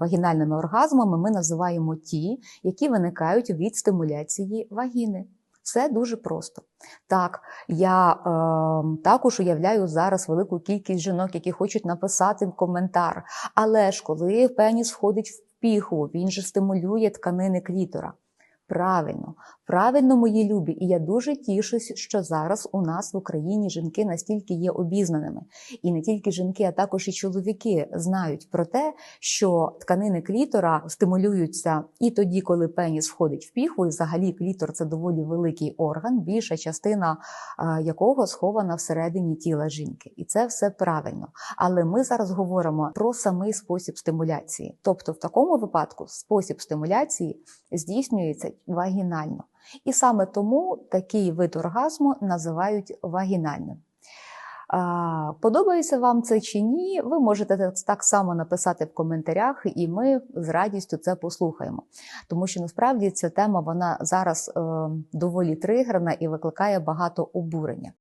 Вагінальними оргазмами ми називаємо ті, які виникають від стимуляції вагіни. Все дуже просто. Так, я е, також уявляю зараз велику кількість жінок, які хочуть написати коментар. Але ж коли пеніс входить в піхву, він же стимулює тканини клітора. Правильно, правильно, мої любі, і я дуже тішусь, що зараз у нас в Україні жінки настільки є обізнаними. І не тільки жінки, а також і чоловіки знають про те, що тканини клітора стимулюються і тоді, коли пеніс входить в піхву, і взагалі клітор це доволі великий орган, більша частина якого схована всередині тіла жінки. І це все правильно. Але ми зараз говоримо про самий спосіб стимуляції. Тобто, в такому випадку спосіб стимуляції здійснюється вагінально. І саме тому такий вид оргазму називають вагінальним. Подобається вам це чи ні? Ви можете так- само написати в коментарях, і ми з радістю це послухаємо. Тому що насправді ця тема вона зараз е, доволі тригерна і викликає багато обурення.